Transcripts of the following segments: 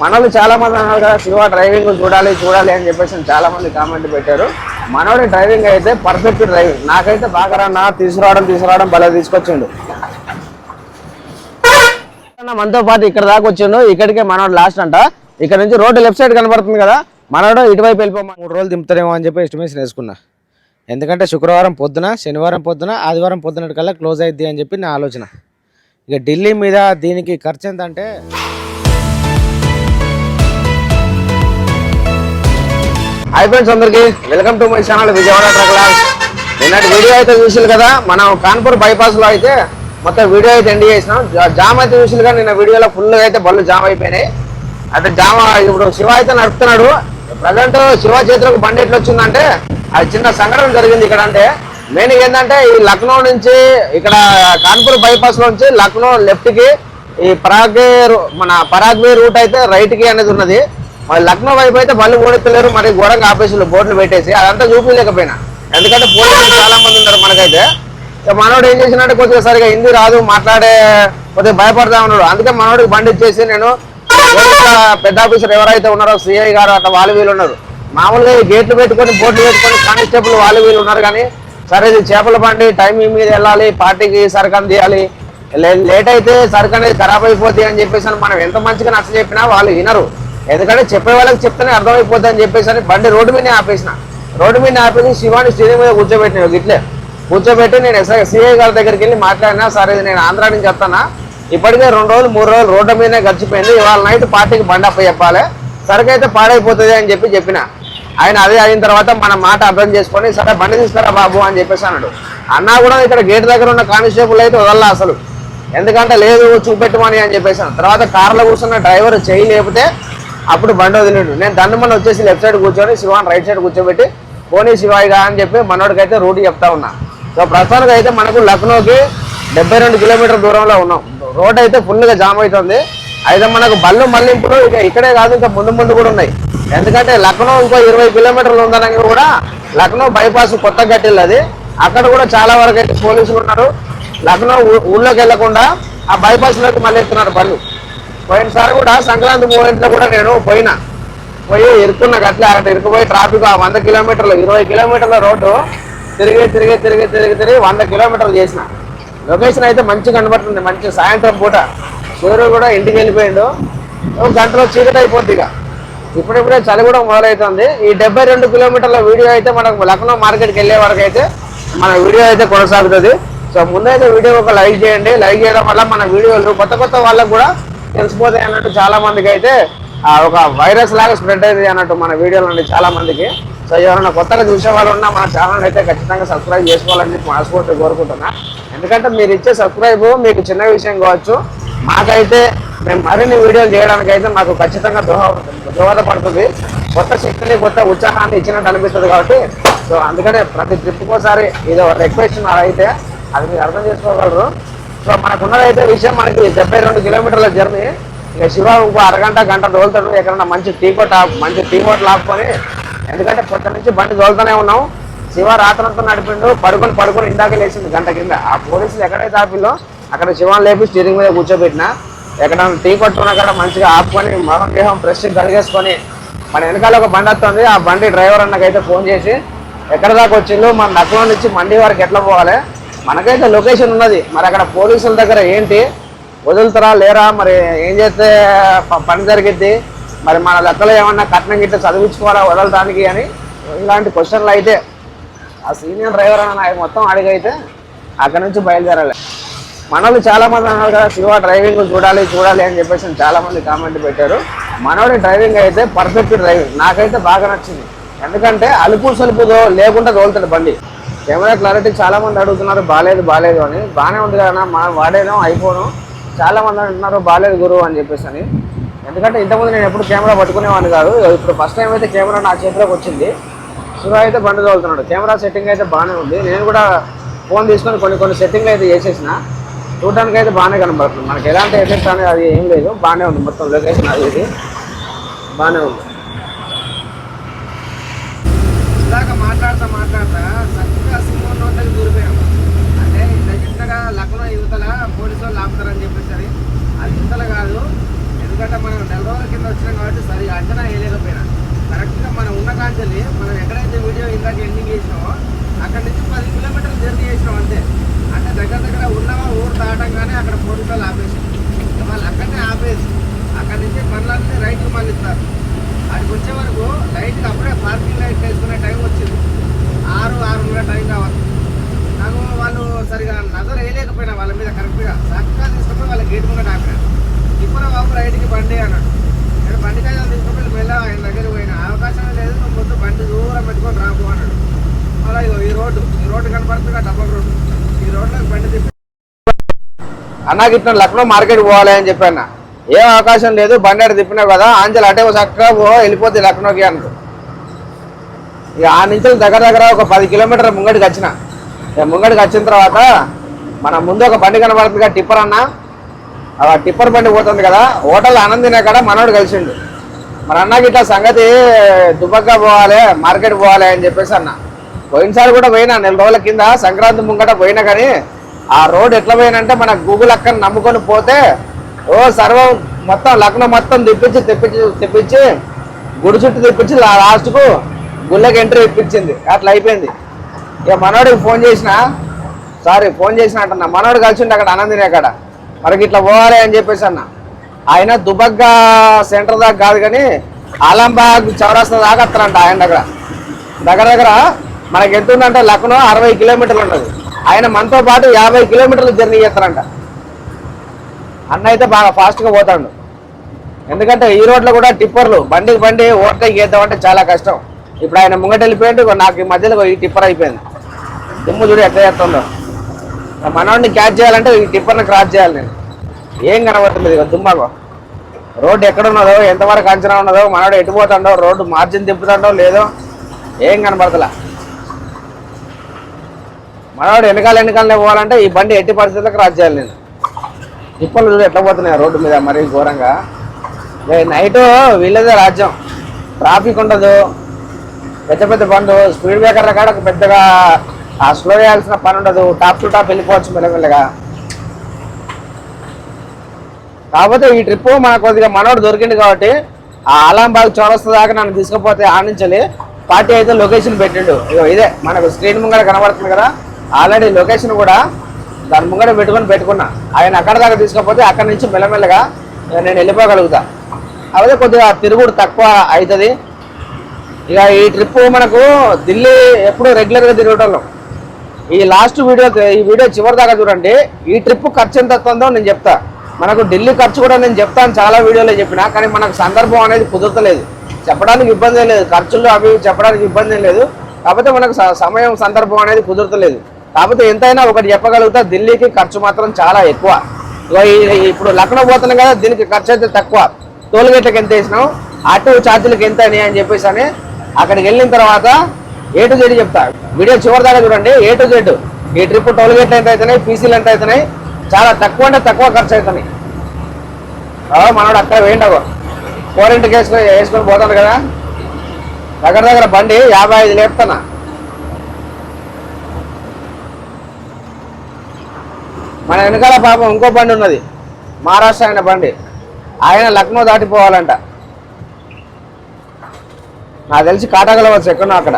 మనోళ్ళు చాలా మంది అన్నారు కదా శివ డ్రైవింగ్ చూడాలి చూడాలి అని చెప్పేసి చాలా మంది కామెంట్ పెట్టారు. మనోడి డ్రైవింగ్ అయితే పర్ఫెక్ట్ డ్రైవింగ్. నాకైతే బాగా రన్నా తీసుకురావడం తీసుకురావడం భలే తీసుకొచ్చిండు. మనతో పాటు ఇక్కడ దాకా వచ్చిండు. ఇక్కడికే మనోడు లాస్ట్ అంట. ఇక్కడ నుంచి రోడ్డు లెఫ్ట్ సైడ్ కనబడుతుంది కదా మనోడు ఇటువైపు వెళ్ళిపోమా? మూడు రోజులు దింపుతారేమో అని చెప్పి ఎస్టిమేషన్ వేసుకున్నా. ఎందుకంటే శుక్రవారం పొద్దున శనివారం పొద్దున ఆదివారం పొద్దున కల్లా క్లోజ్ అయింది అని చెప్పి నా ఆలోచన. ఇక ఢిల్లీ మీద దీనికి ఖర్చు ఎంత అంటే హై ఫ్రెండ్స్ అందరికి. Welcome to my channel Vijayawada ట్రక్లాస్ నిన్నటి వీడియో అయితే చూసారు కదా మనం కాన్పూర్ బైపాస్లో అయితే మొత్తం వీడియో అయితే ఎండ్ చేసినాం. జామ్ అయితే చూసారు కదా నిన్న వీడియోలో ఫుల్ అయితే బళ్ళు జామ్ అయిపోయినాయి. అయితే జామ ఇప్పుడు శివ అయితే నడుపుతున్నాడు. ప్రజెంట్ శివ చేతులకు బండి ఎట్లా వచ్చిందంటే అది చిన్న సంఘటన జరిగింది ఇక్కడ అంటే. మెయిన్ ఏంటంటే ఈ లక్నో నుంచి ఇక్కడ కాన్పూర్ బైపాస్లో నుంచి లక్నో లెఫ్ట్కి ఈ పరాగ్వే మన పరాగ్వే రూట్ అయితే రైట్కి అనేది ఉన్నది. మరి లక్నో వైపు అయితే బళ్ళు ఓడెత్తలేరు మరి ఘోరంగా ఆఫీసులు బోర్డులు పెట్టేసి. అదంతా చూపించలేకపోయినా. ఎందుకంటే పోలీసులు చాలా మంది ఉన్నారు మనకైతే. మనోడు ఏం చేసినట్టు కొద్దిగా సరిగా హిందీ రాదు మాట్లాడే కొద్దిగా భయపడతా ఉన్నాడు. అందుకే మనోడికి బండి ఇచ్చేసి నేను పెద్ద ఆఫీసర్ ఎవరైతే ఉన్నారో సిఐ గారు అట్లా వాళ్ళు వీళ్ళు ఉన్నారు. మామూలుగా ఈ గేట్లు పెట్టుకొని బోర్డులు పెట్టుకొని కానిస్టేబుల్ వాళ్ళు వీళ్ళు ఉన్నారు కానీ సరే ఇది చేపల బండి టైం మీద వెళ్ళాలి పార్టీకి సరుకు అందియాలి లేట్ అయితే సరుకు అనేది ఖరాబ్ అయిపోతాయి అని చెప్పేసి అని మనం ఎంత మంచిగా నచ్చ చెప్పినా వాళ్ళు వినరు. ఎందుకంటే చెప్పే వాళ్ళకి చెప్తేనే అర్థమైపోద్ది అని చెప్పేసి అని బండి రోడ్డు మీద ఆపేసిన. రోడ్డు మీద ఆపేసి శివాని స్టేడియం మీద కూర్చోబెట్టిన గిట్లే. కూర్చోబెట్టి నేను ఎస్ఐ సిఐ గారి దగ్గరికి వెళ్ళి మాట్లాడినా సరే నేను ఆంధ్రా నుంచి వస్తానా? ఇప్పటికే రెండు రోజులు మూడు రోజులు రోడ్డు మీదనే గడిచిపోయింది. ఇవాళ నైట్ పార్టీకి బండి అప్ప చెప్పాలి. సరికైతే పాడైపోతుంది అని చెప్పి చెప్పిన. ఆయన అదే అయిన తర్వాత మన మాట అర్థం చేసుకొని సరే బండి తీసుకురా బాబు అని చెప్పేసి అన్నాడు. అన్నా కూడా ఇక్కడ గేట్ దగ్గర ఉన్న కానిస్టేబుల్ అయితే వదల్లా అసలు. ఎందుకంటే లేదు చూపెట్టమని అని చెప్పేసాను తర్వాత కార్లో కూర్చున్న డ్రైవర్ చేయి లేపితే అప్పుడు బండి వదిలేడు. నేను దండమని వచ్చేసి లెఫ్ట్ సైడ్ కూర్చొని శివాన్ రైట్ సైడ్ కూర్చోబెట్టి పోనీ శివాయిగా అని చెప్పి మనోడికైతే అయితే రూట్ చెప్తా ఉన్నా. సో ప్రస్తుతానికి అయితే మనకు లక్నోకి డెబ్బై రెండు కిలోమీటర్ దూరంలో ఉన్నాం. రోడ్ అయితే ఫుల్గా జామ్ అవుతుంది. అయితే మనకు బళ్ళు మళ్ళింపులు ఇక ఇక్కడే కాదు ఇంకా ముందు ముందు కూడా ఉన్నాయి. ఎందుకంటే లక్నో ఇంకో ఇరవై కిలోమీటర్లు ఉందనగా కూడా లక్నో బైపాస్ కొత్త గట్టిల్ అది. అక్కడ కూడా చాలా వరకు అయితే పోలీసులు ఉన్నారు. లక్నో ఊళ్ళోకి వెళ్ళకుండా ఆ బైపాస్లోకి మళ్ళీ ఎత్తున్నారు బళ్ళు. పోయినసారి కూడా సంక్రాంతి మూమెంట్లో కూడా నేను పోయినా. పోయి ఇరుక్కున్న గట్లే అక్కడ ఇరుక్కుపోయి ట్రాఫిక్ ఆ వంద కిలోమీటర్లు ఇరవై కిలోమీటర్ల రోడ్డు తిరిగి తిరిగి తిరిగి తిరిగి తిరిగి వంద కిలోమీటర్లు చేసిన. లొకేషన్ అయితే మంచిగా కనబడుతుంది మంచి సాయంత్రం పూట. సూర్యుడు కూడా ఇంటికి వెళ్ళిపోయిండు. ఒక గంటలో చీకటి అయిపోద్ది ఇక. ఇప్పుడిప్పుడే చలి కూడా మొదలవుతుంది. ఈ డెబ్బై రెండు కిలోమీటర్ల వీడియో అయితే మనకు లక్నో మార్కెట్కి వెళ్ళే వరకు అయితే మన వీడియో అయితే కొనసాగుతుంది. సో ముందైతే వీడియో ఒక లైక్ చేయండి. లైక్ చేయడం వల్ల మన వీడియోలు కొత్త కొత్త వాళ్ళకు కూడా తెలిసిపోతాయి అన్నట్టు చాలా మందికి అయితే ఒక వైరస్ లాగా స్ప్రెడ్ అయింది అన్నట్టు మన వీడియోలు నుండి చాలా మందికి. సో ఎవరైనా కొత్తగా చూసే వాళ్ళు ఉన్నా మన ఛానల్ అయితే ఖచ్చితంగా సబ్స్క్రైబ్ చేసుకోవాలని చెప్పి మనస్ఫూర్తి కోరుకుంటున్నా. ఎందుకంటే మీరు ఇచ్చే సబ్స్క్రైబ్ మీకు చిన్న విషయం కావచ్చు. మాకైతే మేము మరిన్ని వీడియోలు చేయడానికి అయితే మాకు ఖచ్చితంగా దోహ దోహదపడుతుంది. కొత్త శక్తిని కొత్త ఉత్సాహాన్ని ఇచ్చినట్టు అనిపిస్తుంది కాబట్టి సో అందుకనే ప్రతి ట్రిప్కి ఒకసారి ఇది ఒక రిక్వెస్ట్ అయితే అది మీరు అర్థం చేసుకోగలరు. సో మనకున్నదైతే విషయం మనకి డెబ్బై రెండు కిలోమీటర్ల జర్నీ. ఇక శివ ఇంకో అరగంట గంట తోలుతాడు. ఎక్కడన్నా మంచి టీ కొట్ మంచి టీ కొట్ ఆపుకొని ఎందుకంటే పొద్దు నుంచి బండి తోలుతూనే ఉన్నాం. శివ రాత్రంతా నడిపిండు. పడుకొని పడుకొని ఇందాక లేచింది గంట కింద. ఆ పోలీసులు ఎక్కడైతే ఆపిల్లో అక్కడ శివాన్ లేపి స్టీరింగ్ మీద కూర్చోబెట్టిన. ఎక్కడ టీ కొట్టుకున్న అక్కడ మంచిగా ఆపుకొని మొహం దేహం ఫ్రెష్ కడిగేసుకొని మన వెనకాల ఒక బండి వస్తుంది. ఆ బండి డ్రైవర్ అన్నకైతే ఫోన్ చేసి ఎక్కడ దాకా వచ్చిందో మన నగరం నుంచి మండి వరకు ఎట్లా పోవాలి? మనకైతే లొకేషన్ ఉన్నది. మరి అక్కడ పోలీసుల దగ్గర ఏంటి? వదులుతారా లేరా? మరి ఏం చేస్తే ప- పని జరిగిద్ది? మరి మన లెక్కలో ఏమన్నా కట్నం గిట్ట చదివించుకోవాలా వదలడానికి అని ఇలాంటి క్వశ్చన్లు అయితే ఆ సీనియర్ డ్రైవర్ అన్న నాకు మొత్తం అడిగైతే అక్కడ నుంచి బయలుదేరాలి. మనోళ్ళు చాలామంది అన్నారు కదా శివ డ్రైవింగ్ చూడాలి చూడాలి అని చెప్పేసి చాలామంది కామెంట్ పెట్టారు. మనోడి డ్రైవింగ్ అయితే పర్ఫెక్ట్ డ్రైవింగ్. నాకైతే బాగా నచ్చింది. ఎందుకంటే అలుపు సలుపుదో లేకుండా తోలుతాడు బండి. కెమెరా క్లారిటీ చాలా మంది అడుగుతున్నారు బాగాలేదు బాగాలేదు అని. బాగానే ఉంది కదా మనం వాడేదాం అయిపోను చాలా మంది అంటున్నారు బాగాలేదు గురువు అని చెప్పేసి అని. ఎందుకంటే ఇంతకుముందు నేను ఎప్పుడు కెమెరా పట్టుకునేవాడిని కాదు. ఇప్పుడు ఫస్ట్ టైం అయితే కెమెరా నా చేతిలోకి వచ్చింది. సురా అయితే బండి తోలుతున్నాడు. కెమెరా సెట్టింగ్ అయితే బాగానే ఉంది. నేను కూడా ఫోన్ తీసుకొని కొన్ని కొన్ని సెట్టింగ్లు అయితే చేసేసిన. చూడడానికి అయితే బాగానే కనబడుతుంది. మనకి ఎలాంటి ఎఫెక్ట్ అనేది అది ఏం లేదు. బాగానే ఉంది మొత్తం లొకేషన్ అది ఇది. బాగానే ఉంది. ఇందాక మాట్లాడతా మాట్లాడతా సరిగ్గా సింహం నోట్లకి దూరిపోయాము అంటే ఇంత లక్నో యువతల పోలీసు వాళ్ళు ఆపుతారని చెప్పేసి అది. అది కాదు. ఎందుకంటే మనం నెల రోజుల కింద వచ్చినాం కాబట్టి సరిగా అంచనా వేయలేకపోయినా. కరెక్ట్గా మనం ఉన్న కాంచెల్ని మనం ఎక్కడైతే వీడియో ఇందాక ఎండింగ్ చేసినామో అక్కడ నుంచి పది కిలోమీటర్లు జర్నీ చేసినాం అంతే. అంటే దగ్గర దగ్గర ఉన్నవా ఊరు దాటంగానే అక్కడ పోలీసులు ఆపేసి వాళ్ళు అక్కడనే ఆపేసి అక్కడ నుంచి బండ్లన్నీ రైట్కి మళ్ళిస్తారు అక్కడికి వచ్చే వరకు లైట్కి అప్పుడే పార్కింగ్ లైట్ వేసుకునే టైం వచ్చింది. ఆరు ఆరున్నర టైం కావాలి. నాకు వాళ్ళు సరిగా నజర్ వేయలేకపోయినా వాళ్ళ మీద కరెక్ట్గా చక్కగా తీసుకుపోయి వాళ్ళ గేట్ ముందు ఆపిన. ఇప్పుడు బాబు రైట్కి బండి అన్నాడు. నేను బండి కాయలు తీసుకుని వెళ్ళా ఆయన దగ్గరికి పోయిన. అవకాశం లేదు నువ్వు ముందు బండి దూరం పెట్టుకొని రాకు అన్నాడు. అలా ఇగో ఈ రోడ్డు ఈ రోడ్డు కనపడుతుంది? Double road. ఈ రోడ్లో బండి తిప్పి అన్నా ఇట్లా లక్నో మార్కెట్ పోవాలి అని చెప్పాను ఏం అవకాశం లేదు బండి తిప్పినావు కదా ఆంజల్ అటే చక్కగా పో వెళ్ళిపోతే లక్నోకి అనుకో ఇక ఆ నుంచి దగ్గర దగ్గర ఒక పది కిలోమీటర్ ముంగడికి వచ్చిన. ముంగడికి వచ్చిన తర్వాత మన ముందు ఒక బండి కనబడుతుంది కదా టిప్పర్ అన్న. ఆ టిప్పర్ బండి పోతుంది కదా హోటల్ ఆనందినే కాడ మనోడు కలిసిండు. మన అన్నకి ఇట్లా సంగతి దుబ్బగ్గా పోవాలి మార్కెట్ పోవాలి అని చెప్పేసి అన్న. పోయినసారి కూడా పోయినా నెల రోజుల కింద సంక్రాంతి ముంగట పోయినా కానీ ఆ రోడ్ ఎట్లా పోయినంటే మన గూగుల్ అక్కని నమ్ముకొని పోతే ఓ సర్వం మొత్తం లగ్నం మొత్తం తెప్పించి తెప్పించి తెప్పించి గుడి చుట్టూ తెప్పించి లాస్ట్కు గుళ్ళకి ఎంట్రీ ఇప్పించింది. అట్లా అయిపోయింది. ఇక మనోడికి ఫోన్ చేసిన సారీ ఫోన్ చేసిన అంటున్నా. మనోడు కలిసిండు అక్కడ ఆనందిని అక్కడ. మనకి ఇట్లా పోవాలి అని చెప్పేసి అన్న. ఆయన దుబగ్గా సెంటర్ దాకా కాదు కానీ ఆలంబాగ్ చౌరాస్తా దాకా వస్తారంట ఆయన దగ్గర. దగ్గర దగ్గర మనకి ఎంత ఉందంటే లక్నో అరవై కిలోమీటర్లు ఉంటుంది. ఆయన మనతో పాటు యాభై కిలోమీటర్లు జర్నీ చేస్తారంట అన్న అయితే బాగా ఫాస్ట్గా పోతాడు. ఎందుకంటే ఈ రోడ్లో కూడా టిప్పర్లు బండికి బండి ఓవర్టేక్ చేద్దామంటే చాలా కష్టం. ఇప్పుడు ఆయన ముంగట వెళ్ళిపోయింది నాకు ఈ మధ్యలో ఈ టిప్పర్ అయిపోయింది. దుమ్ము చూడు ఎట్లా చేస్తుందో. ఆ మనవాడిని క్యాచ్ చేయాలంటే ఈ టిప్పర్ని క్రాస్ చేయాలి నేను. ఏం కనబడుతుంది ఇక రోడ్డు ఎక్కడ ఉన్నదో ఎంతవరకు అంచనా ఉన్నదో మనవాడు ఎటు రోడ్డు మార్జిన్ తిప్పుతాడో లేదో ఏం కనబడతలా? మనవాడు వెనకాల వెనకాలనే పోవాలంటే ఈ బండి ఎట్టి పరిస్థితుల్లో క్రాస్ చేయాలి నేను. టిప్పర్లు చూడు ఎట్లా పోతున్నాయి రోడ్డు మీద మరీ ఘోరంగా. నైట్ వీళ్ళదే రాజ్యం. ట్రాఫిక్ ఉండదు. పెద్ద పెద్ద బండ్లు స్పీడ్ బ్రేకర్ల కాడ పెద్దగా ఆ స్లో చేయాల్సిన పని ఉండదు. టాప్ టు టాప్ వెళ్ళిపోవచ్చు మెల్లమెల్లగా కాకపోతే ఈ ట్రిప్ మనకు కొద్దిగా మనోడు దొరికింది కాబట్టి ఆ ఆలాంబాగ్ చౌరస్తా దాకా నన్ను తీసుకుపోతే ఆనించాలి పార్టీ అయితే లొకేషన్ పెట్టిండు. ఇగో ఇదే మనకు స్క్రీన్ ముంగడ కనబడుతుంది కదా ఆల్రెడీ లొకేషన్ కూడా దాని ముంగడ పెట్టుకొని పెట్టుకున్నా. ఆయన అక్కడ దాకా తీసుకపోతే అక్కడ నుంచి మెల్లమెల్లగా నేను వెళ్ళిపోగలుగుతా. అదే కొద్దిగా తిరుగుడు తక్కువ అవుతుంది. ఇక ఈ ట్రిప్ మనకు ఢిల్లీ ఎప్పుడు రెగ్యులర్గా తిరగటంలో ఈ లాస్ట్ వీడియో ఈ వీడియో చివరి దాకా చూడండి. ఈ ట్రిప్ ఖర్చు ఎంత అవుతుందో నేను చెప్తా. మనకు ఢిల్లీ ఖర్చు కూడా నేను చెప్తాను చాలా వీడియోలో చెప్పిన కానీ మనకు సందర్భం అనేది కుదరతలేదు. చెప్పడానికి ఇబ్బంది లేదు. ఖర్చులు అవి చెప్పడానికి ఇబ్బంది లేదు. కాకపోతే మనకు స- సమయం సందర్భం అనేది కుదరతలేదు. కాకపోతే ఎంతైనా ఒకటి చెప్పగలుగుతా ఢిల్లీకి ఖర్చు మాత్రం చాలా ఎక్కువ. ఇప్పుడు లక్నో పోతున్నాం కదా దీనికి ఖర్చు అయితే తక్కువ. టోల్ గేట్లకు ఎంత వేసినాం ఆటో ఛార్జీలకు ఎంత అని అని చెప్పేసి అని అక్కడికి వెళ్ళిన తర్వాత ఏ టు జెడ్ చెప్తా. వీడియో చివరి దాకా చూడండి. ఏ టు జెడ్ ఈ ట్రిప్ టోల్ గేట్లు ఎంత అవుతున్నాయి? పీసీలు ఎంత అవుతున్నాయి? చాలా తక్కువ అంటే తక్కువ ఖర్చు అవుతున్నాయి. మనోడు అక్కడ వేయండి కోరింటికి వేసుకొని వేసుకొని పోతాడు కదా. దగ్గర దగ్గర బండి యాభై ఐదు లేపుతానా మన వెనకాల పాపం ఇంకో బండి ఉన్నది. మహారాష్ట్ర ఆయన బండి. ఆయన లక్నో దాటిపోవాలంట. నాకు తెలిసి కాటాగలవచ్చు ఎక్కడో అక్కడ.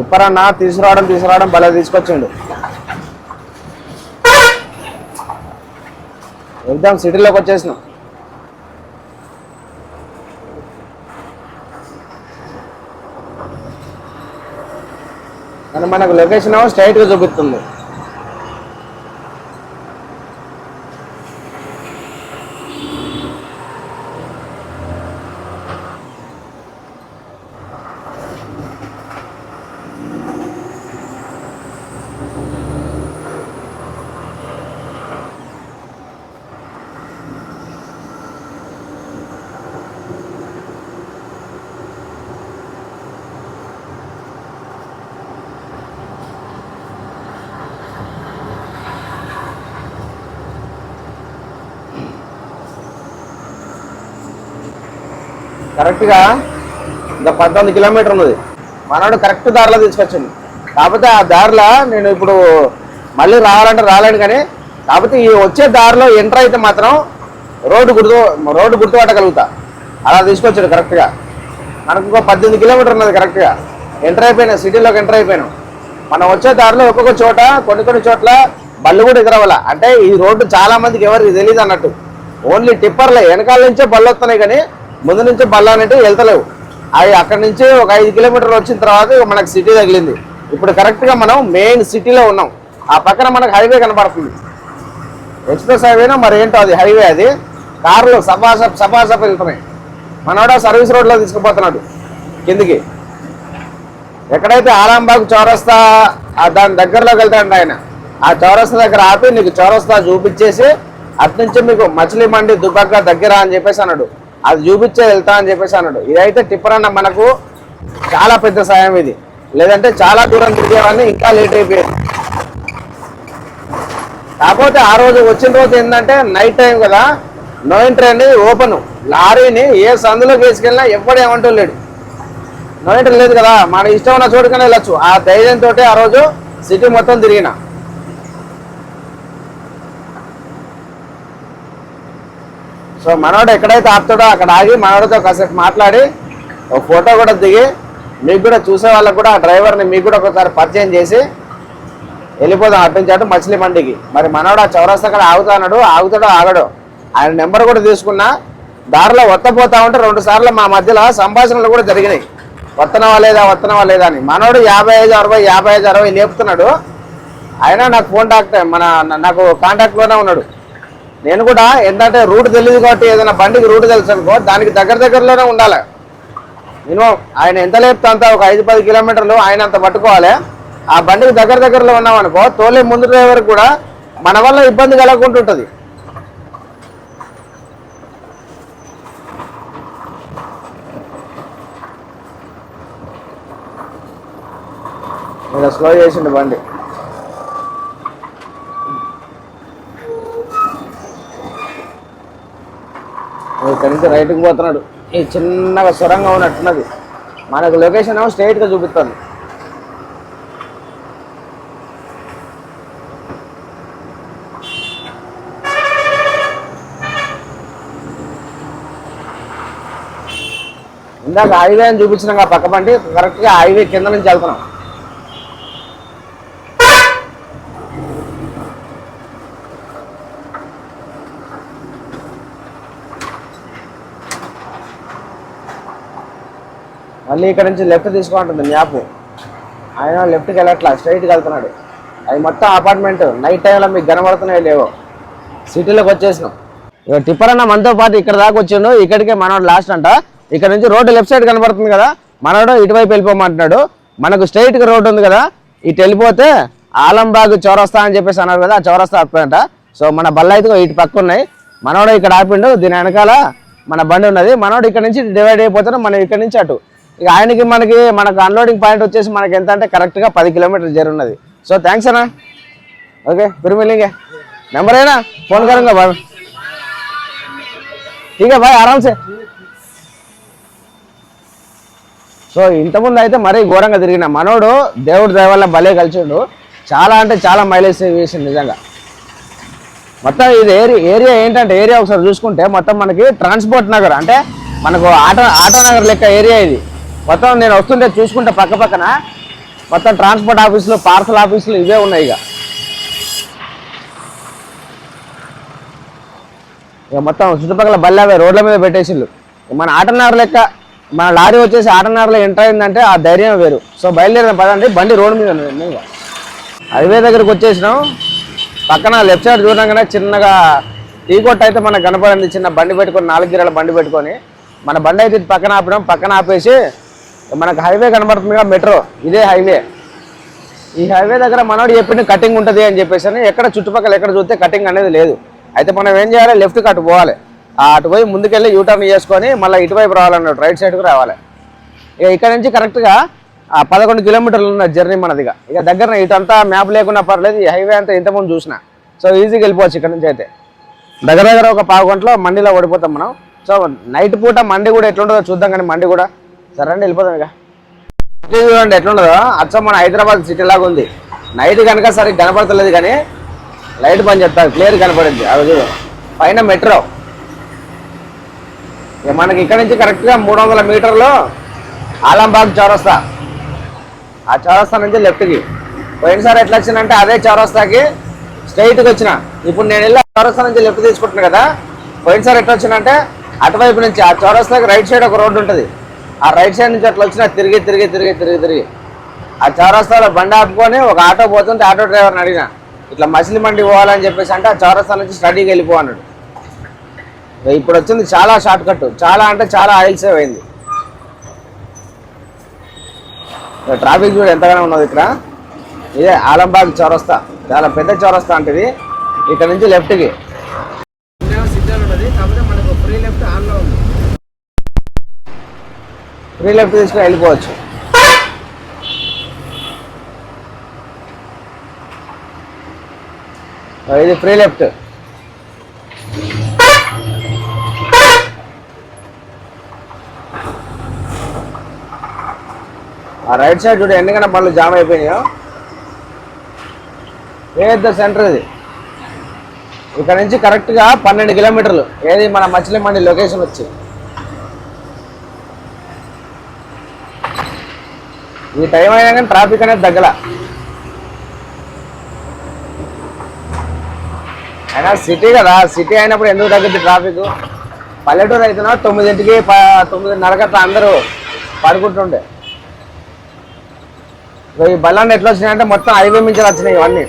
తిప్పరన్నా తీసుకురావడం తీసుకురావడం భలే తీసుకొచ్చిండు. ఎగ్జామ్ సిటీలోకి వచ్చేసినాం. కానీ మనకు లొకేషన్ స్ట్రైట్గా చూపిస్తుంది. కరెక్ట్గా ఇంకా పంతొమ్మిది కిలోమీటర్ ఉన్నది. మనోడు కరెక్ట్ దారిలో తీసుకొచ్చింది కాకపోతే ఆ దారిలో నేను ఇప్పుడు మళ్ళీ రావాలంటే రాలేను కానీ కాకపోతే ఈ వచ్చే దారిలో ఎంటర్ అయితే మాత్రం రోడ్డు గుర్తు రోడ్డు గుర్తుపట్టగలుగుతా. అలా తీసుకొచ్చాడు కరెక్ట్గా. మనకు ఇంకో పద్దెనిమిది కిలోమీటర్ ఉన్నది కరెక్ట్గా. ఎంటర్ అయిపోయినా సిటీలోకి ఎంటర్ అయిపోయినాం. మనం వచ్చే దారిలో ఒక్కొక్క చోట కొన్ని కొన్ని చోట్ల బళ్ళు కూడా ఎదురవ్వాల అంటే ఈ రోడ్డు చాలా మందికి ఎవరికి తెలియదు అన్నట్టు. ఓన్లీ టిప్పర్లే. వెనకాల నుంచే బళ్ళు వస్తున్నాయి కానీ ముందు నుంచి బళ్ళు వెళ్తలేవు. అవి అక్కడి నుంచి ఒక ఐదు కిలోమీటర్లు వచ్చిన తర్వాత మనకు సిటీ తగిలింది. ఇప్పుడు కరెక్ట్గా మనం మెయిన్ సిటీలో ఉన్నాం. ఆ పక్కన మనకు హైవే కనబడుతుంది. ఎక్స్ప్రెస్ హైవేనా మరి ఏంటో అది హైవే అది. కార్లు సపాసప్ సపాసప్ వెళ్తున్నాయి. మనోడ సర్వీస్ రోడ్లో తీసుకుపోతున్నాడు. కిందికి. ఎక్కడైతే ఆరాంబాగ్ చౌరస్తా ఆ దాని దగ్గరలోకి వెళ్తాడు ఆయన. ఆ చౌరస్తా దగ్గర ఆపి నీకు చౌరస్తా చూపించేసి అటు నుంచి మీకు మచిలీ మండి దుబ్బక్క దగ్గర అని చెప్పేసి అన్నాడు. అది చూపించే వెళ్తా అని చెప్పేసి అన్నాడు. ఇదైతే టిప్పర్ అన్న మనకు చాలా పెద్ద సాయం ఇది. లేదంటే చాలా దూరం తిరిగేవాడిని ఇంకా లేట్ అయిపోయేది. కాకపోతే ఆ రోజు వచ్చిన రోజు ఏంటంటే నైట్ టైం కదా నో ఎంట్రీ అనేది ఓపెన్ లారీని ఏ సందులోకి వేసుకెళ్ళినా ఎవ్వడు ఏమంటూ లేడు నో ఎంట్రీ లేదు కదా మన ఇష్టం ఉన్న చోటుకనే వెళ్ళచ్చు. ఆ ధైర్యంతో ఆ రోజు సిటీ మొత్తం తిరిగిన. సో మనోడు ఎక్కడైతే ఆపుతాడో అక్కడ ఆగి మనోడితో కాసేపు మాట్లాడి ఒక ఫోటో కూడా దిగి మీకు కూడా చూసే వాళ్ళకు కూడా ఆ డ్రైవర్ని మీకు కూడా ఒకసారి పరిచయం చేసి వెళ్ళిపోదాం అటు నుంచి అటు మచిలీ మండికి మరి మనోడు ఆ చౌరస్తా అక్కడ ఆగుతాడు ఆగుతాడో ఆగడో ఆయన నెంబర్ కూడా తీసుకున్నా. దారిలో వత్తపోతా ఉంటే రెండు సార్లు మా మధ్యలో సంభాషణలు కూడా జరిగినాయి. వత్తనవా లేదా వత్తనవా లేదా అని. మనోడు యాభై ఐదు అరవై యాభై ఐదు అరవై లేపుతున్నాడు. అయినా నాకు ఫోన్ డాక్ట్ మన నాకు కాంటాక్ట్లోనే ఉన్నాడు. నేను కూడా ఏంటంటే రూట్ తెలియదు కాబట్టి ఏదైనా బండికి రూట్ తెలుసు అనుకో దానికి దగ్గర దగ్గరలోనే ఉండాలి. మినిమం ఆయన ఎంత లేపుతా అంత ఒక ఐదు పది కిలోమీటర్లు ఆయన అంత పట్టుకోవాలి. ఆ బండికి దగ్గర దగ్గరలో ఉన్నామనుకో తోలే ముందు డ్రైవర్ కూడా మన వల్ల ఇబ్బంది కలగకుంటుంటుంది. ఇలా స్లో చేసిండు బండి. ఇక్కడి నుంచి రైట్కి పోతున్నాడు. ఈ చిన్నగా సొరంగం ఉన్నట్టున్నది. మనకు లొకేషన్ ఏమో స్ట్రైట్గా చూపిస్తుంది ఇందాక హైవే అని చూపించినాం పక్క పండి కరెక్ట్గా హైవే కింద నుంచి వెళ్తున్నాం. మళ్ళీ ఇక్కడ నుంచి లెఫ్ట్ తీసుకుంటుంది మ్యాప్. ఆయన లెఫ్ట్కి వెళ్ళట్లా స్ట్రైట్కి వెళ్తున్నాడు. అది మొత్తం అపార్ట్మెంట్ నైట్ టైంలో మీకు కనబడుతున్నాయి లేవో. సిటీలోకి వచ్చేసినాం. ఇక టిప్పర్ అన్న మనతో పాటు ఇక్కడ దాకా వచ్చిండు. ఇక్కడికే మనోడు లాస్ట్ అంట. ఇక్కడ నుంచి రోడ్డు లెఫ్ట్ సైడ్ కనబడుతుంది కదా. మనోడు ఇటువైపు వెళ్ళిపోమంటున్నాడు. మనకు స్ట్రైట్గా రోడ్డు ఉంది కదా. ఇటు వెళ్ళిపోతే ఆలంబాగ్ చౌరస్తా అని చెప్పేసి అన్నారు కదా ఆ చౌరస్తా ఆపిపోయంట సో మన బల్ల అయితే ఇటు పక్క ఉన్నాయి. మనోడు ఇక్కడ ఆపిండు. దీని వెనకాల మన బండి ఉన్నది. మనోడు ఇక్కడ నుంచి డివైడ్ అయిపోతాడు. మనం ఇక్కడ నుంచి అటు. ఇక ఆయనకి మనకి మనకు అన్లోడింగ్ పాయింట్ వచ్చేసి మనకి ఎంత అంటే కరెక్ట్గా పది కిలోమీటర్ జరి ఉన్నది సో థ్యాంక్స్ అన్న ఓకే फिर मिलेंगे नंबर है ना फोन करूंगा भाई ठीक है भाई आराम से సో ఇంతకుముందు అయితే మరీ ఘోరంగా తిరిగిన మనోడు దేవుడి దయ వల్ల భలే కలిసిండు చాలా అంటే చాలా మైలేజ్ సేవ్ చేసిండు నిజంగా మొత్తం ఇది ఏరియా ఏరియా ఏంటంటే ఏరియా ఒకసారి చూసుకుంటే మొత్తం మనకి ట్రాన్స్పోర్ట్ నగర్ అంటే మనకు ఆటో ఆటో నగర్ లెక్క ఏరియా ఇది మొత్తం నేను వస్తుంటే చూసుకుంటే పక్క పక్కన మొత్తం ట్రాన్స్పోర్ట్ ఆఫీసులు పార్సల్ ఆఫీసులు ఇవే ఉన్నాయి ఇక. ఇక మొత్తం చుట్టుపక్కల బల్లవే రోడ్ల మీద పెట్టేసిళ్ళు. మన ఆటోనగర్ లెక్క మన లారీ వచ్చేసి ఆటోనగర్లో ఎంటర్ అయిందంటే ఆ ధైర్యం వేరు. సో బయలుదేరిన పదండి బండి రోడ్డు మీద ఉన్నది హైవే దగ్గరకు వచ్చేసినాం. పక్కన లెఫ్ట్ సైడ్ చూడంగానే చిన్నగా టీ కొట్టు అయితే మనకు కనపడింది చిన్న బండి పెట్టుకొని నాలుగు గిరాల బండి పెట్టుకొని. మన బండి అయితే పక్కన ఆపినాం పక్కన ఆపేసి మనకు హైవే కనబడుతుందిగా మెట్రో. ఇదే హైవే. ఈ హైవే దగ్గర మనోడు చెప్పిన కటింగ్ ఉంటుంది అని చెప్పేసి అని ఎక్కడ చుట్టుపక్కల ఎక్కడ చూస్తే కటింగ్ అనేది లేదు. అయితే మనం ఏం చేయాలి? లెఫ్ట్కి అటు పోవాలి. అటు పోయి ముందుకెళ్ళి యూటర్న్ చేసుకొని మళ్ళీ ఇటువైపు రావాలన్నట్టు రైట్ సైడ్కి రావాలి. ఇక ఇక్కడ నుంచి కరెక్ట్గా పదకొండు కిలోమీటర్లు ఉన్న జర్నీ మనదిగా ఇక. దగ్గర ఇటంతా మ్యాప్ లేకున్నా పర్లేదు ఈ హైవే అంతా ఇంతకుముందు చూసిన. సో ఈజీగా వెళ్ళిపోవచ్చు ఇక్కడ నుంచి అయితే. దగ్గర దగ్గర ఒక పావు గంటలో మండిలో ఓడిపోతాం మనం. సో నైట్ పూట మండి కూడా ఎట్లుంటుందో చూద్దాం కానీ మండి కూడా. సరే అండి వెళ్ళిపోదాం ఇక. చూడండి ఎట్లుండదో? అచ్చం మన హైదరాబాద్ సిటీ లాగా ఉంది. నైట్ కనుక సరిగ్గా కనపడతలేదు కానీ లైట్ పని చేస్తారు క్లియర్ కనపడింది. అది చూడు. పైన మెట్రో ఇక మనకి ఇక్కడ నుంచి కరెక్ట్గా మూడు వందల మీటర్లు ఆలంబాగ్ చౌరస్తా. ఆ చౌరస్తా నుంచి లెఫ్ట్కి పోయినసారి ఎట్లా వచ్చిందంటే అదే చౌరస్తాకి స్ట్రైట్కి వచ్చిన. ఇప్పుడు నేను వెళ్ళి చౌరస్తా నుంచి లెఫ్ట్ తీసుకుంటున్నాను కదా. పోయినసారి ఎట్లా వచ్చిందంటే అటువైపు నుంచి ఆ చౌరస్తాకి రైట్ సైడ్ ఒక రోడ్డు ఉంటుంది. ఆ రైట్ సైడ్ నుంచి అట్లా వచ్చిన తిరిగి తిరిగి తిరిగి తిరిగి తిరిగి. ఆ చౌరస్తాలో బండి ఆపుకొని ఒక ఆటో పోతుంటే ఆటో డ్రైవర్ని అడిగిన ఇట్లా మసిలి మండి పోవాలని చెప్పేసి అంటే ఆ చౌరస్తా నుంచి స్టడీకి వెళ్ళిపో అన్నాడు. ఇప్పుడు వచ్చింది చాలా షార్ట్ కట్ చాలా అంటే చాలా ఆయిల్ సేవ్ అయింది ట్రాఫిక్ చూడు ఎంతగానో ఉన్నది ఇక్కడ. ఇదే ఆలంబాగ్ చౌరస్తా చాలా పెద్ద చౌరస్తా అంటే ఇక్కడ నుంచి లెఫ్ట్కి సిగ్నల్ ఉన్నది కాకపోతే మనకు ఫ్రీ లెఫ్ట్ ఆన్లో ఉంది ఫ్రీ లెఫ్ట్ తీసుకుని వెళ్ళిపోవచ్చు. ఇది ఫ్రీ లెఫ్ట్. ఆ రైట్ సైడ్ చూడు ఎన్నికైనా బండ్లు జామ్ అయిపోయినాయో. పెద్ద సెంటర్ ఇది? ఇక్కడ నుంచి కరెక్ట్గా పన్నెండు కిలోమీటర్లు. ఏది మన మచిలీమండి లొకేషన్ వచ్చి. ఈ టైం అయినా కానీ ట్రాఫిక్ అనేది తగ్గల. అయినా సిటీ కదా సిటీ అయినప్పుడు ఎందుకు తగ్గుద్ది ట్రాఫిక్ పల్లెటూరు అయితేనా తొమ్మిదింటికి ప- అందరూ పడుకుంటుండే. ఈ బల్లాన్ని ఎట్లా వచ్చినాయంటే మొత్తం హైవే మించి వచ్చినాయి ఇవన్నీ.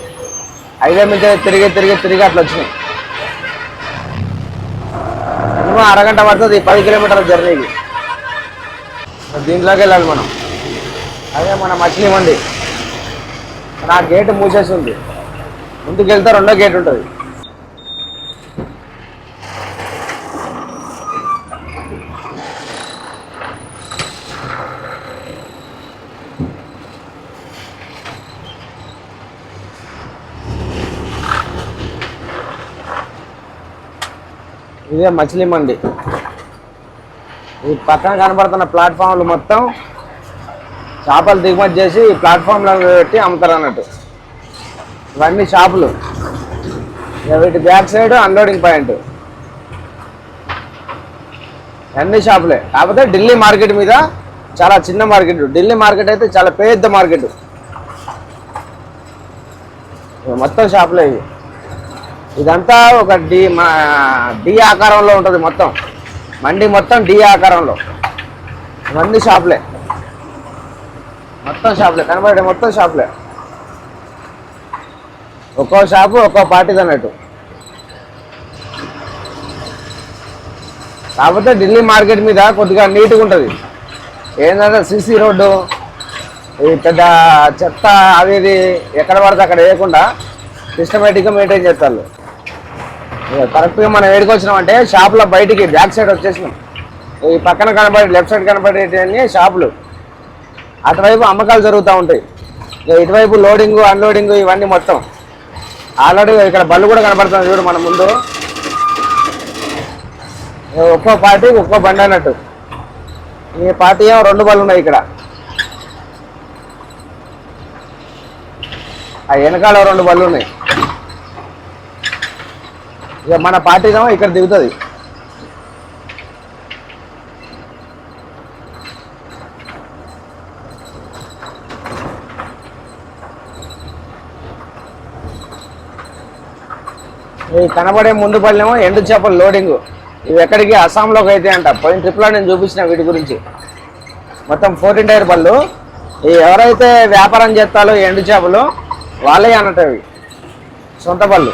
హైవే మించి తిరిగి తిరిగి తిరిగి అట్లా వచ్చినాయి. అరగంట పడుతుంది పది కిలోమీటర్ల జర్నీకి దీంట్లోకి వెళ్ళాలి మనం. అదే మన మచిలీ మండి నా గేట్ మూసేసి ఉంది ముందుకు వెళ్తే రెండో గేట్ ఉంటుంది. ఇదే మచిలీ మండి ఈ పక్కన కనబడుతున్న ప్లాట్ఫామ్లు మొత్తం చేపలు దిగుమతి చేసి ప్లాట్ఫామ్లను పెట్టి అమ్ముతారు అన్నట్టు. ఇవన్నీ షాపులు. వీటి బ్యాక్ సైడ్ అన్లోడింగ్ పాయింట్ అన్ని షాపులే. కాకపోతే ఢిల్లీ మార్కెట్ మీద చాలా చిన్న మార్కెట్. ఢిల్లీ మార్కెట్ అయితే చాలా పెద్ద మార్కెట్. మొత్తం షాపులే ఇవి. ఇదంతా ఒక డి మా డి ఆకారంలో ఉంటుంది మొత్తం. మండి మొత్తం డి ఆకారంలో. ఇవన్నీ షాపులే. మొత్తం షాప్లే కనబడే మొత్తం షాప్లే. ఒక్కో షాపు ఒక్కో పార్టీది అన్నట్టు. కాకపోతే ఢిల్లీ మార్కెట్ మీద కొద్దిగా నీట్గా ఉంటుంది. ఏంటంటే సిసి రోడ్డు ఈ పెద్ద చెత్త అది ఇది ఎక్కడ పడితే అక్కడ వేయకుండా సిస్టమేటిక్గా మెయింటైన్ చేస్తారు. కరెక్ట్గా మనం ఏడుకొచ్చినామంటే షాప్లో బయటికి బ్యాక్ సైడ్ వచ్చేసినాం. ఈ పక్కన కనబడే లెఫ్ట్ సైడ్ కనబడేటివన్నీ షాపులు. అటువైపు అమ్మకాలు జరుగుతూ ఉంటాయి. ఇక ఇటువైపు లోడింగ్ అన్లోడింగ్ ఇవన్నీ మొత్తం. ఆల్రెడీ ఇక్కడ బళ్ళు కూడా కనబడుతుంది చూడు మన ముందు. ఒక్కో పార్టీ ఒక్కో బండి అన్నట్టు. ఈ పార్టీ ఏమో రెండు బళ్ళు ఉన్నాయి ఇక్కడ. ఆ వెనకాల రెండు బళ్ళు ఉన్నాయి. ఇక మన పార్టీ ఏమో ఇక్కడ దిగుతుంది. ఇవి కనబడే ముందు పళ్ళేమో ఎండు చేపల లోడింగ్ ఇవి ఎక్కడికి? అస్సాంలోకి అయితే అంట. పోయిన ట్రిప్లో నేను చూపించిన వీటి గురించి. మొత్తం ఫోర్టీన్ టైర్ పళ్ళు. ఎవరైతే వ్యాపారం చేస్తారో ఎండు చేపలు వాళ్ళే అన్నట్టు సొంత పళ్ళు.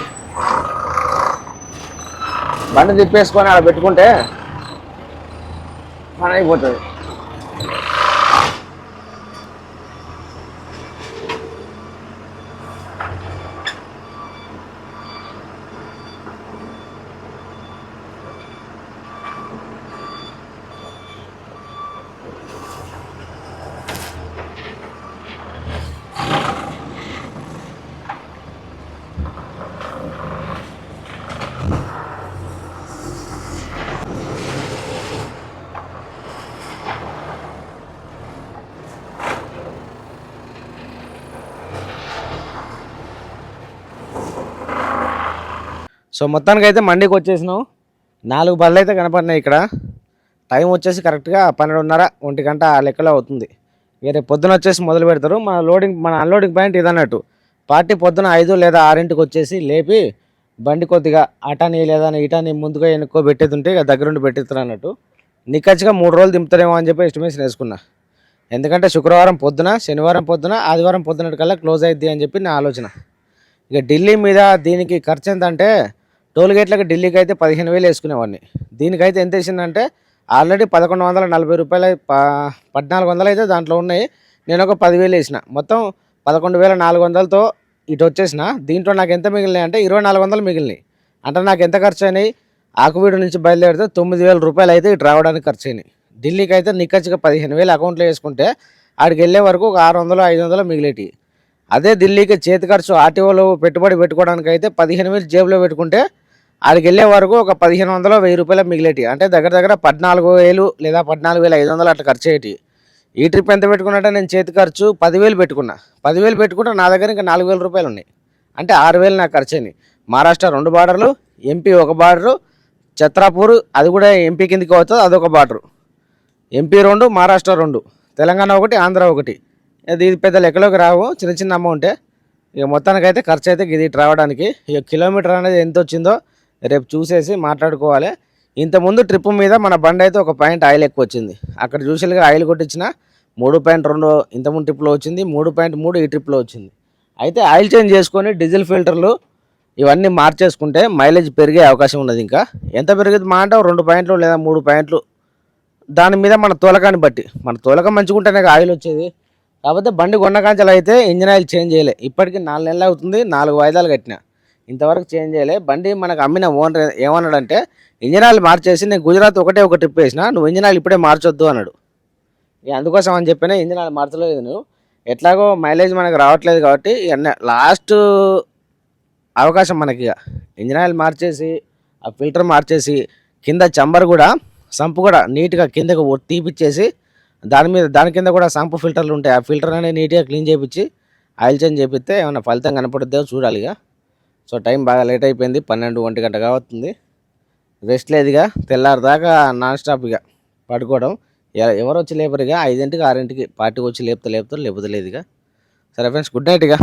బండి తిప్పేసుకొని అలా పెట్టుకుంటే మన అయిపోతుంది. సో మొత్తానికి అయితే మండికి వచ్చేసినాం. నాలుగు బళ్ళు అయితే కనపడినాయి ఇక్కడ. టైం వచ్చేసి కరెక్ట్గా పన్నెండున్నర ఒంటి గంట ఆ లెక్కలో అవుతుంది. ఇక రేపు పొద్దున వచ్చేసి మొదలు పెడతారు. మన లోడింగ్ మన అన్లోడింగ్ పాయింట్ ఇదన్నట్టు. పార్టీ పొద్దున ఐదు లేదా ఆరింటికి వచ్చేసి లేపి బండి కొద్దిగా అటాని లేదా ఇటాని ముందుగా ఎన్నుకో పెట్టేది ఉంటే ఇక దగ్గరుండి పెట్టిస్తారు అన్నట్టు. నిక్కచ్చిగా మూడు రోజులు దింపుతారేమో అని చెప్పి ఎస్టిమేషన్ వేసుకున్నా. ఎందుకంటే శుక్రవారం పొద్దున శనివారం పొద్దున ఆదివారం పొద్దున కల్లా క్లోజ్ అయిద్ది అని చెప్పి నా ఆలోచన. ఇక ఢిల్లీ మీద దీనికి ఖర్చు ఎంత అంటే టోల్ గేట్లకు ఢిల్లీకి అయితే పదిహేను వేలు వేసుకునేవాడిని. దీనికైతే ఎంత వేసిందంటే ఆల్రెడీ పదకొండు వందల నలభై రూపాయలు ప- పద్నాలుగు వందలు అయితే దాంట్లో ఉన్నాయి. నేను ఒక పదివేలు వేసిన. మొత్తం పదకొండు వేల నాలుగు వందలతో ఇటు వచ్చేసిన. దీంట్లో నాకు ఎంత మిగిలినాయి అంటే ఇరవై నాలుగు వందలు మిగిలినాయి. అంటే నాకు ఎంత ఖర్చు అయినాయి? ఆకువీడు నుంచి బయలుదేరితే తొమ్మిది వేల రూపాయలు అయితే ఇటు రావడానికి ఖర్చు అయినాయి. ఢిల్లీకి అయితే నిక్కచ్చిగా పదిహేను వేలు అకౌంట్లో వేసుకుంటే ఆడికి వెళ్ళే వరకు ఒక ఆరు వందలు ఐదు వందలు మిగిలేటి అదే ఢిల్లీకి చేతి ఖర్చు ఆర్టీఓలో పెట్టుబడి పెట్టుకోవడానికి అయితే పదిహేను వేలు జేబులో పెట్టుకుంటే ఆడికి వెళ్ళే వరకు ఒక పదిహేను వందలు వెయ్యి రూపాయలు మిగిలేటి. అంటే దగ్గర దగ్గర పద్నాలుగు వేలు లేదా పద్నాలుగు వేల ఐదు వందలు అట్లా ఖర్చు అయ్యేటి ఈ ట్రిప్ ఎంత పెట్టుకున్నట్టే నేను చేతి ఖర్చు పదివేలు పెట్టుకున్నా. పదివేలు పెట్టుకుంటే నా దగ్గర ఇంకా నాలుగు వేల రూపాయలు ఉన్నాయి. అంటే ఆరు వేలు నాకు ఖర్చు అయినాయి మహారాష్ట్ర రెండు బార్డర్లు ఎంపీ ఒక బార్డరు ఛత్రాపూర్ అది కూడా ఎంపీ కిందకి అవుతుంది అదొక బార్డరు. ఎంపీ రెండు మహారాష్ట్ర రెండు. తెలంగాణ ఒకటి ఆంధ్ర ఒకటి. ఇది పెద్ద లెక్కలోకి రావు చిన్న చిన్న అమౌంటే. ఇక మొత్తానికైతే ఖర్చు అయితే ఇది రావడానికి. ఇక కిలోమీటర్ అనేది ఎంత వచ్చిందో రేపు చూసేసి మాట్లాడుకోవాలి. ఇంతకుముందు ట్రిప్ మీద మన బండి అయితే ఒక పాయింట్ ఆయిల్ ఎక్కువ వచ్చింది. అక్కడ చూసేలుగా ఆయిల్ కొట్టించిన మూడు పాయింట్ రెండు ఇంతకుముందు ట్రిప్లో వచ్చింది మూడు పాయింట్ మూడు ఈ ట్రిప్లో వచ్చింది. అయితే ఆయిల్ చేంజ్ చేసుకొని డీజిల్ ఫిల్టర్లు ఇవన్నీ మార్చేసుకుంటే మైలేజ్ పెరిగే అవకాశం ఉన్నది ఇంకా. ఎంత పెరిగింది మా అంటే రెండు పాయింట్లు లేదా మూడు పాయింట్లు. దాని మీద మన తోలకాన్ని బట్టి. మన తోలకం మంచుకుంటేనే ఆయిల్ వచ్చేది. కాకపోతే బండి కొన్నకాంచెలు అయితే ఇంజిన్ ఆయిల్ చేంజ్ చేయలే. ఇప్పటికీ నాలుగు నెలలు అవుతుంది నాలుగు వాయిదాలు కట్టినా. ఇంతవరకు చేంజ్ చేయలే. బండి మనకు అమ్మిన ఓనర్ ఏమన్నాడంటే ఇంజన్ ఆయిల్ మార్చేసి నేను గుజరాత్ ఒకటే ఒక ట్రిప్ వేసిన నువ్వు ఇంజిన్ ఆయిల్ ఇప్పుడే మార్చొద్దు అన్నాడు. ఇక అందుకోసం అని చెప్పిన ఇంజన్ ఆయిల్ మార్చలేదు నువ్వు. ఎట్లాగో మైలేజ్ మనకు రావట్లేదు కాబట్టి లాస్ట్ అవకాశం మనకి ఇక. ఇంజన్ ఆయిల్ మార్చేసి ఆ ఫిల్టర్ మార్చేసి కింద చంబర్ కూడా సంపు కూడా నీట్గా కిందకు తీపిచ్చేసి దాని మీద దాని కింద కూడా సంపు ఫిల్టర్లు ఉంటాయి. ఆ ఫిల్టర్ అనేది నీట్గా క్లీన్ చేయించి ఆయిల్ చేంజ్ చేపిస్తే ఏమైనా ఫలితం కనపడుద్దో చూడాలి ఇక. సో టైం బాగా లేట్ అయిపోయింది పన్నెండు ఒంటి గంట కావస్తుంది రెస్ట్ లేదు ఇక తెల్లారి దాకా నాన్ స్టాప్ ఇక పడుకోవడం ఎవరు వచ్చి లేపరు ఇక ఐదింటికి ఆరింటికి పార్టీకి వచ్చి లేపుతా లేపుతారు లేకపోతే లేదు ఇక సరే ఫ్రెండ్స్ గుడ్ నైట్ ఇక